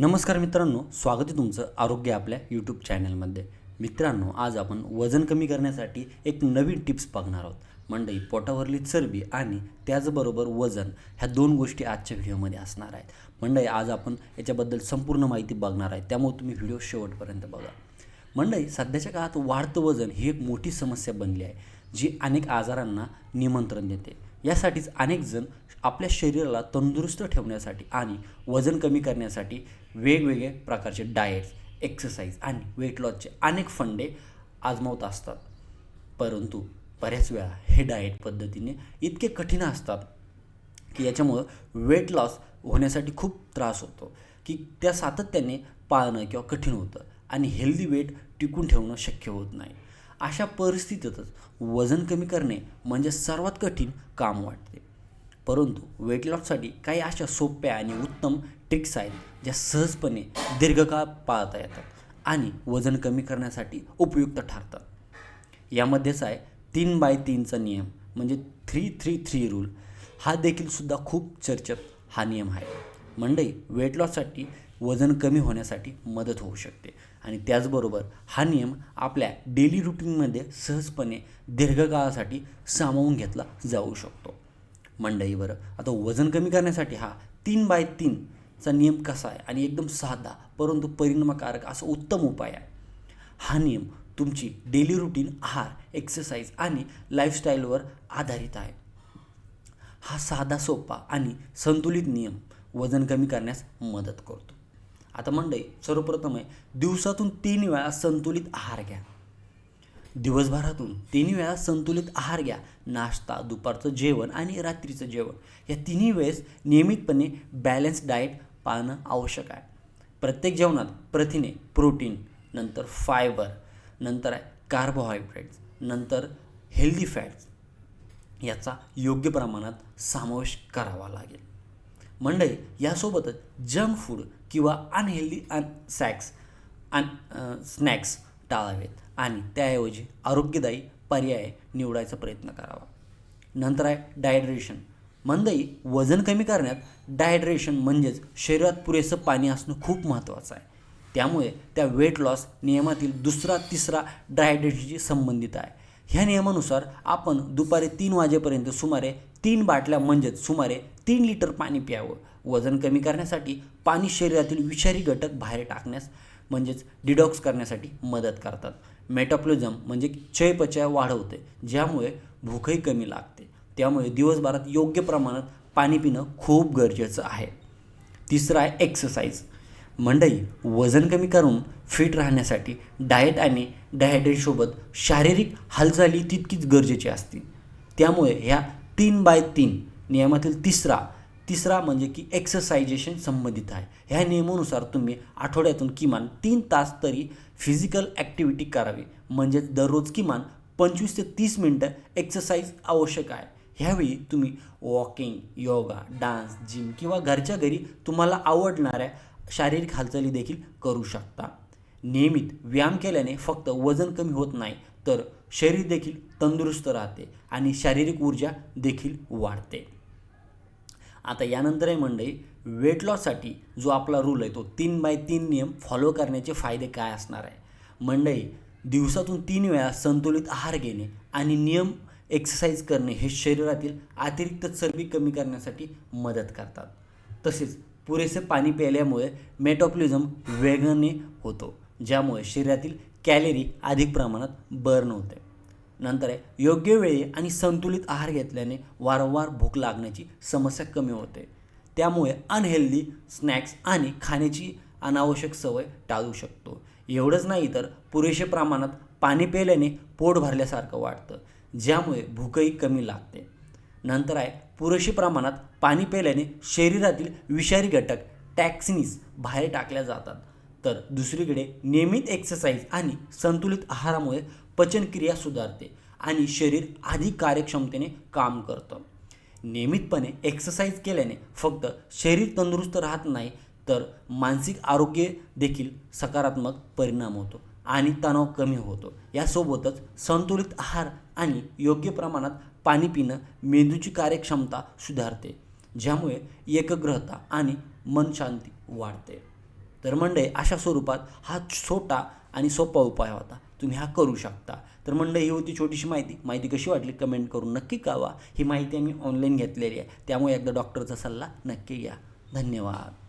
नमस्कार मित्रांनो स्वागत आहे तुमचं आरोग्य आपल्या यूट्यूब चॅनलमध्ये मित्रांनो आज आपण वजन कमी करण्यासाठी एक नवीन टिप्स बघणार आहोत. मंडई पोटावरली चरबी आणि त्याचबरोबर वजन ह्या दोन गोष्टी आजच्या व्हिडिओमध्ये असणार आहेत. मंडई आज आपण याच्याबद्दल संपूर्ण माहिती बघणार आहे. त्यामुळे तुम्ही व्हिडिओ शेवटपर्यंत बघा. मंडई सध्याच्या काळात वाढतं वजन ही एक मोठी समस्या बनली आहे जी अनेक आजारांना निमंत्रण देते. यासाठीच अनेकजण आपल्या शरीराला तंदुरुस्त ठेवण्यासाठी आणि वजन कमी करण्यासाठी वेगवेगळे प्रकारचे डाएट्स एक्सरसाइज आणि वेट लॉसचे अनेक फंडे आजमावत असतात. परंतु बऱ्याच वेळा हे डाएट पद्धतीने इतके कठीण असतात की याच्यामुळं वेट लॉस होण्यासाठी खूप त्रास होतो की त्या सातत्याने पाळणं किंवा कठीण होतं आणि हेल्दी वेट टिकून ठेवणं शक्य होत नाही. अशा परिस्थितीतच वजन कमी करणे म्हणजे सर्वात कठीण काम वाटते. परंतु वेट लॉससाठी काही अशा सोप्या आणि उत्तम ट्रिक्स आहेत ज्या सहजपणे दीर्घकाळ पाळता येतात आणि वजन कमी करण्यासाठी उपयुक्त ठरतात. यामध्येच आहे तीन बाय तीनचा नियम म्हणजे थ्री थ्री थ्री रूल हा देखील सुद्धा खूप चर्चेत हा नियम आहे. मंडई वेट लॉससाठी वजन कमी होण्यासाठी मदत होऊ शकते. आणि त्याचबरोबर हा नियम आपल्या डेली रुटीनमध्ये सहजपणे दीर्घकाळासाठी सामावून घेतला जाऊ शकतो. मंडईवर आता वजन कमी करण्यासाठी हा तीन बाय तीनचा नियम कसा आहे आणि एकदम साधा परंतु परिणामकारक असा उत्तम उपाय आहे. हा नियम तुमची डेली रुटीन आहार एक्सरसाइज आणि लाईफस्टाईलवर आधारित आहे. हा साधा सोपा आणि संतुलित नियम वजन कमी करण्यास मदत करतो. आता मंडई सर्वप्रथम आहे दिवसातून तीन वेळा संतुलित आहार घ्या. दिवसभरातून तीन वेळा संतुलित आहार घ्या. नाश्ता दुपारचं जेवण आणि रात्रीचं जेवण. या तिन्ही वेळेस नियमितपणे बॅलन्स डाएट पाळणं आवश्यक आहे. प्रत्येक जेवणात प्रथिने प्रोटीन नंतर फायबर नंतर आहे कार्बोहायड्रेट्स नंतर हेल्दी फॅट्स याचा योग्य प्रमाणात समावेश करावा लागेल. मंडई यासोबतच जंक फूड किंवा अनहेल्दी अन सॅक्स अन स्नॅक्स टाळावेत. आणि त्याऐवजी आरोग्यदायी पर्याय निवडायचा प्रयत्न करावा. नंतर आहे डायड्रेशन मंदई वजन कमी करण्यात डायड्रेशन म्हणजेच शरीरात पुरेसं पाणी असणं खूप महत्त्वाचं आहे. त्यामुळे त्या वेट लॉस नियमातील दुसरा तिसरा डायड्रेशनशी संबंधित आहे. ह्या नियमानुसार आपण दुपारी तीन वाजेपर्यंत सुमारे तीन बाटल्या म्हणजेच सुमारे तीन लिटर पाणी प्यावं. वजन कमी करण्यासाठी पाणी शरीरातील विषारी घटक बाहेर टाकण्यास म्हणजेच डिडॉक्स करण्यासाठी मदत करतात. मेटाप्लोजम म्हणजे चयपचय वाढवते ज्यामुळे भूकही कमी लागते. त्यामुळे दिवसभरात योग्य प्रमाणात पाणी पिणं खूप गरजेचं आहे. तिसरं आहे एक्सरसाइज मंडई वजन कमी करून फिट राहण्यासाठी डाएट आणि डायटेसोबत शारीरिक हालचाली तितकीच गरजेची असते त्यामुळे ह्या तीन बाय तीन नियमातील तिसरा तिसरा म्हणजे की एक्सरसायझेशन संबंधित आहे. ह्या नियमानुसार तुम्ही आठवड्यातून किमान तीन तास तरी फिजिकल ॲक्टिव्हिटी करावी. म्हणजेच दररोज किमान पंचवीस ते तीस मिनटं एक्सरसाइज आवश्यक आहे. ह्यावेळी तुम्ही वॉकिंग योगा डान्स जिम किंवा घरच्या घरी तुम्हाला आवडणाऱ्या शारीरिक हालचाली देखील करू शकता. नियमित व्यायाम केल्याने फक्त वजन कमी होत नाही तर शरीर देखील तंदुरुस्त राहते आणि शारीरिक ऊर्जा देखील वाढते. आता यानंतर आहे मंडळी वेट लॉससाठी जो आपला रूल आहे तो तीन बाय तीन नियम फॉलो करण्याचे फायदे काय असणार आहे? मंडळी दिवसातून तीन वेळा संतुलित आहार घेणे आणि नियम एक्सरसाइज करणे हे शरीरातील अतिरिक्त चरबी कमी करण्यासाठी मदत करतात. तसेच पुरेसे पाणी प्यायल्यामुळे मेटॉप्लिझम वेगाने होतो ज्यामुळे शरीरातील कॅलरी अधिक प्रमाणात बर्न होते. नंतर आहे योग्य वेळी आणि संतुलित आहार घेतल्याने वारंवार भूक लागण्याची समस्या कमी होते. त्यामुळे अनहेल्दी स्नॅक्स आणि खाण्याची अनावश्यक सवय टाळू शकतो. एवढंच नाही तर पुरेशा प्रमाणात पाणी प्यायल्याने पोट भरल्यासारखं वाटतं ज्यामुळे भूकही कमी लागते. नंतर आहे पुरेशी प्रमाणात पाणी प्यायल्याने शरीरातील विषारी घटक टॅक्सिनीस बाहेर टाकल्या जातात. तर दुसरीकडे नियमित एक्सरसाइज आणि संतुलित आहारामुळे पचनक्रिया सुधारते आणि शरीर अधिक कार्यक्षमतेने काम करतं. नियमितपणे एक्सरसाइज केल्याने फक्त शरीर तंदुरुस्त राहत नाही तर मानसिक आरोग्य देखील सकारात्मक परिणाम होतो आणि तणाव कमी होतो. यासोबतच संतुलित आहार आणि योग्य प्रमाणात पाणी पिणं मेंदूची कार्यक्षमता सुधारते ज्यामुळे एकग्रता आणि मनशांती वाढते. तर मंडळी अशा स्वरूपात हा छोटा आणि सोपा उपाय होता. तुम्ही हा करू शकता. तर मंडळी ही होती छोटीशी माहिती. माहिती कशी वाटली कमेंट करून नक्की कळवा. ही माहिती आम्ही ऑनलाईन घेतलेली आहे. त्यामुळे एकदा डॉक्टरचा सल्ला नक्की घ्या. धन्यवाद.